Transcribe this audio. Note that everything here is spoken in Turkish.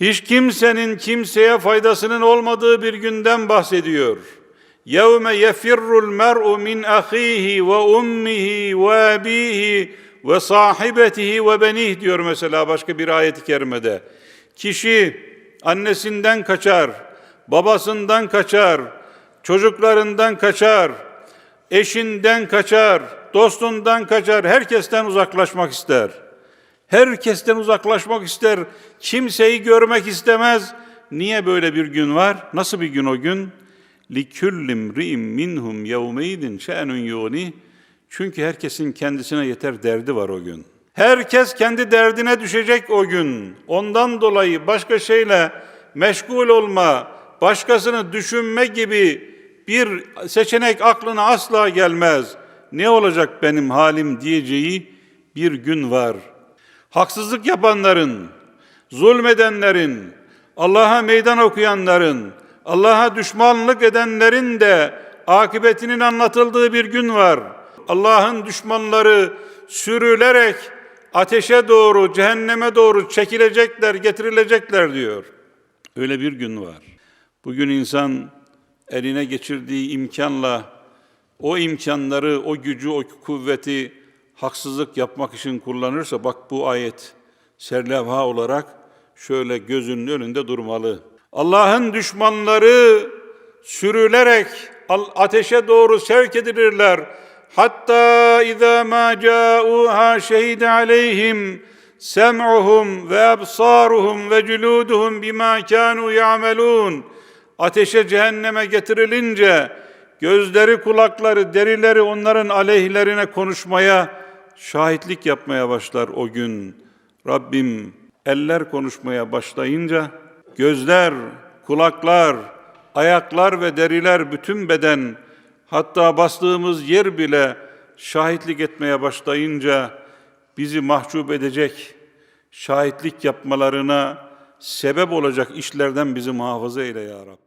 Hiç kimsenin kimseye faydasının olmadığı bir günden bahsediyor. يَوْمَ يَفِرُّ الْمَرْءُ مِنْ أَخِيهِ وَأُمِّهِ وَأَبِيهِ وَصَاحِبَتِهِ وَبَنِيهِ diyor mesela başka bir ayet-i kerimede. Kişi annesinden kaçar, babasından kaçar, çocuklarından kaçar, eşinden kaçar, dostundan kaçar, herkesten uzaklaşmak ister. Herkesten uzaklaşmak ister, kimseyi görmek istemez. Niye böyle bir gün var? Nasıl bir gün o gün? لِكُلِّ امْرِئٍ مِّنْهُمْ يَوْمَيْدٍ شَأْنٌ يُغْنِهِ Çünkü herkesin kendisine yeter derdi var o gün. Herkes kendi derdine düşecek o gün. Ondan dolayı başka şeyle meşgul olma, başkasını düşünme gibi bir seçenek aklına asla gelmez. Ne olacak benim halim diyeceği bir gün var. Haksızlık yapanların, zulmedenlerin, Allah'a meydan okuyanların, Allah'a düşmanlık edenlerin de akıbetinin anlatıldığı bir gün var. Allah'ın düşmanları sürülerek ateşe doğru, cehenneme doğru çekilecekler, getirilecekler diyor. Öyle bir gün var. Bugün insan eline geçirdiği imkanla o imkanları, o gücü, o kuvveti haksızlık yapmak için kullanırsa bak bu ayet serlevha olarak şöyle gözünün önünde durmalı. Allah'ın düşmanları sürülerek ateşe doğru sevk edilirler. Hatta izâ mâ câûhâ şehide aleyhim sem'uhum ve absaruhum ve cülûduhum bimâ kânû ya'melûn. Ateşe cehenneme getirilince gözleri, kulakları, derileri onların aleyhlerine konuşmaya, şahitlik yapmaya başlar o gün. Rabbim eller konuşmaya başlayınca gözler, kulaklar, ayaklar ve deriler bütün beden hatta bastığımız yer bile şahitlik etmeye başlayınca bizi mahcup edecek şahitlik yapmalarına sebep olacak işlerden bizi muhafaza eyle ya Rabbi.